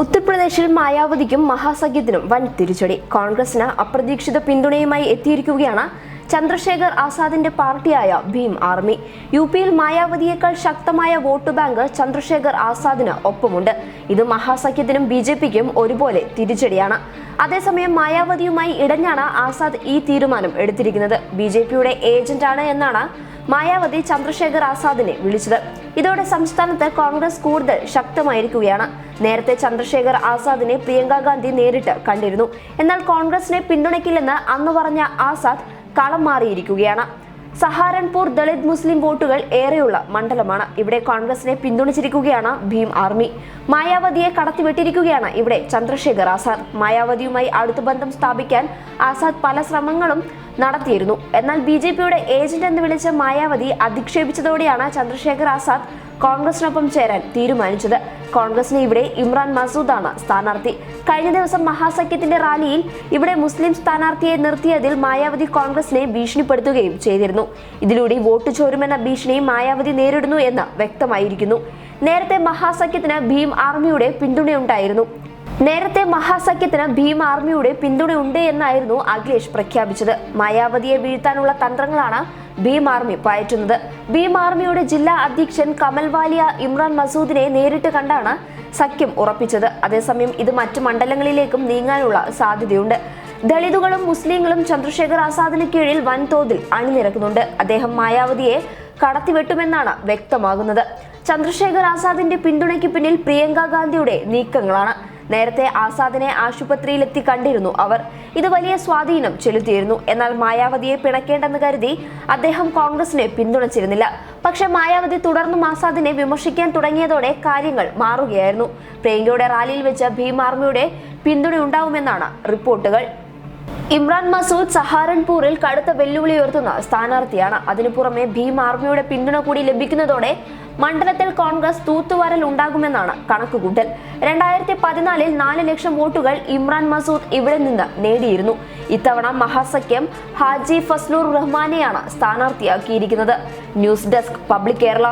ഉത്തർപ്രദേശിൽ മായാവതിക്കും മഹാസഖ്യത്തിനും വൻ തിരിച്ചടി. കോൺഗ്രസിന് അപ്രതീക്ഷിത പിന്തുണയുമായി എത്തിയിരിക്കുകയാണ് ചന്ദ്രശേഖർ ആസാദിന്റെ പാർട്ടിയായ ഭീം ആർമി. യു പിയിൽ മായാവതിയേക്കാൾ ശക്തമായ വോട്ട് ബാങ്ക് ചന്ദ്രശേഖർ ആസാദിന് ഒപ്പമുണ്ട്. ഇത് മഹാസഖ്യത്തിനും ബി ഒരുപോലെ തിരിച്ചടിയാണ്. അതേസമയം മായാവതിയുമായി ഇടഞ്ഞാണ് ആസാദ് ഈ തീരുമാനം എടുത്തിരിക്കുന്നത്. ബി ജെ പിയുടെ ഏജന്റാണ് എന്നാണ് മായാവതി ചന്ദ്രശേഖർ ആസാദിനെ വിളിച്ചത്. ഇതോടെ സംസ്ഥാനത്ത് കോൺഗ്രസ് കൂടുതൽ ശക്തമായിരിക്കുകയാണ്. നേരത്തെ ചന്ദ്രശേഖർ ആസാദിനെ പ്രിയങ്ക ഗാന്ധി നേരിട്ട് കണ്ടിരുന്നു. എന്നാൽ കോൺഗ്രസിനെ പിന്തുണയ്ക്കില്ലെന്ന് അന്ന് പറഞ്ഞ ആസാദ് കളം മാറിയിരിക്കുകയാണ്. സഹാരൻപൂർ ദളിത് മുസ്ലിം വോട്ടുകൾ ഏറെയുള്ള മണ്ഡലമാണ്. ഇവിടെ കോൺഗ്രസിനെ പിന്തുണച്ചിരിക്കുകയാണ് ഭീം ആർമി. മായാവതിയെ കടത്തിവിട്ടിരിക്കുകയാണ് ഇവിടെ ചന്ദ്രശേഖർ ആസാദ്. മായാവതിയുമായി അടുത്ത ബന്ധം സ്ഥാപിക്കാൻ ആസാദ് പല ശ്രമങ്ങളും നടത്തിയിരുന്നു. എന്നാൽ ബി ജെ പിയുടെ ഏജന്റ് എന്ന് വിളിച്ച മായാവതി അധിക്ഷേപിച്ചതോടെയാണ് ചന്ദ്രശേഖർ ആസാദ് കോൺഗ്രസിനൊപ്പം ചേരാൻ തീരുമാനിച്ചത്. കോൺഗ്രസിന് ഇവിടെ ഇമ്രാൻ ആണ് സ്ഥാനാർത്ഥി. കഴിഞ്ഞ ദിവസം മഹാസഖ്യത്തിന്റെ റാലിയിൽ ഇവിടെ മുസ്ലിം സ്ഥാനാർത്ഥിയെ നിർത്തിയതിൽ മായാവതി കോൺഗ്രസിനെ ഭീഷണിപ്പെടുത്തുകയും ചെയ്തിരുന്നു. ഇതിലൂടെ വോട്ട് ചോരുമെന്ന ഭീഷണി മായാവതി നേരിടുന്നു എന്ന് വ്യക്തമായിരിക്കുന്നു. നേരത്തെ മഹാസഖ്യത്തിന് ഭീം ആർമിയുടെ പിന്തുണയുണ്ടായിരുന്നു. നേരത്തെ മഹാസഖ്യത്തിന് ഭീം ആർമിയുടെ പിന്തുണയുണ്ട് എന്നായിരുന്നു അഖിലേഷ് പ്രഖ്യാപിച്ചത്. മായാവതിയെ വീഴ്ത്താനുള്ള തന്ത്രങ്ങളാണ് ഭീം ആർമി പയറ്റുന്നത്. ഭീം ആർമിയുടെ ജില്ലാ അധ്യക്ഷൻ കമൽവാലിയ ഇമ്രാൻ മസൂദിനെ നേരിട്ട് കണ്ടാണ് സഖ്യം ഉറപ്പിച്ചത്. അതേസമയം ഇത് മറ്റ് മണ്ഡലങ്ങളിലേക്കും നീങ്ങാനുള്ള സാധ്യതയുണ്ട്. ദളിതുകളും മുസ്ലിങ്ങളും ചന്ദ്രശേഖർ ആസാദിന് കീഴിൽ വൻതോതിൽ അണിനിരക്കുന്നുണ്ട്. അദ്ദേഹം മായാവതിയെ കടത്തിവെട്ടുമെന്നാണ് വ്യക്തമാകുന്നത്. ചന്ദ്രശേഖർ ആസാദിന്റെ പിന്തുണയ്ക്ക് പിന്നിൽ പ്രിയങ്ക ഗാന്ധിയുടെ നീക്കങ്ങളാണ്. നേരത്തെ ആസാദിനെ ആശുപത്രിയിലെത്തി കണ്ടിരുന്നു അവർ. ഇത് വലിയ സ്വാധീനം ചെലുത്തിയിരുന്നു. എന്നാൽ മായാവതിയെ പിണക്കേണ്ടെന്ന് കരുതി അദ്ദേഹം കോൺഗ്രസിനെ പിന്തുണച്ചിരുന്നില്ല. പക്ഷെ മായാവതി തുടർന്നും ആസാദിനെ വിമർശിക്കാൻ തുടങ്ങിയതോടെ കാര്യങ്ങൾ മാറുകയായിരുന്നു. പ്രിയങ്കയുടെ റാലിയിൽ വെച്ച് ഭീം ആർമിയുടെ പിന്തുണയുണ്ടാവുമെന്നാണ് റിപ്പോർട്ടുകൾ. ഇമ്രാൻ മസൂദ് സഹാരൻപൂരിൽ കടുത്ത വെല്ലുവിളി ഉയർത്തുന്ന സ്ഥാനാർത്ഥിയാണ്. അതിനു പുറമെ ഭീം ആർമിയുടെ പിന്തുണ കൂടി ലഭിക്കുന്നതോടെ മണ്ഡലത്തിൽ കോൺഗ്രസ് തൂത്തുവാരൽ ഉണ്ടാകുമെന്നാണ് കണക്കുകൂട്ടൽ. രണ്ടായിരത്തി പതിനാലിൽ നാല് ലക്ഷം വോട്ടുകൾ ഇമ്രാൻ മസൂദ് ഇവിടെ നിന്ന് നേടിയിരുന്നു. ഇത്തവണ മഹാസഖ്യം ഹാജി ഫസ്ലൂർ റഹ്മാനെയാണ് സ്ഥാനാർത്ഥിയാക്കിയിരിക്കുന്നത്. News desk public Kerala.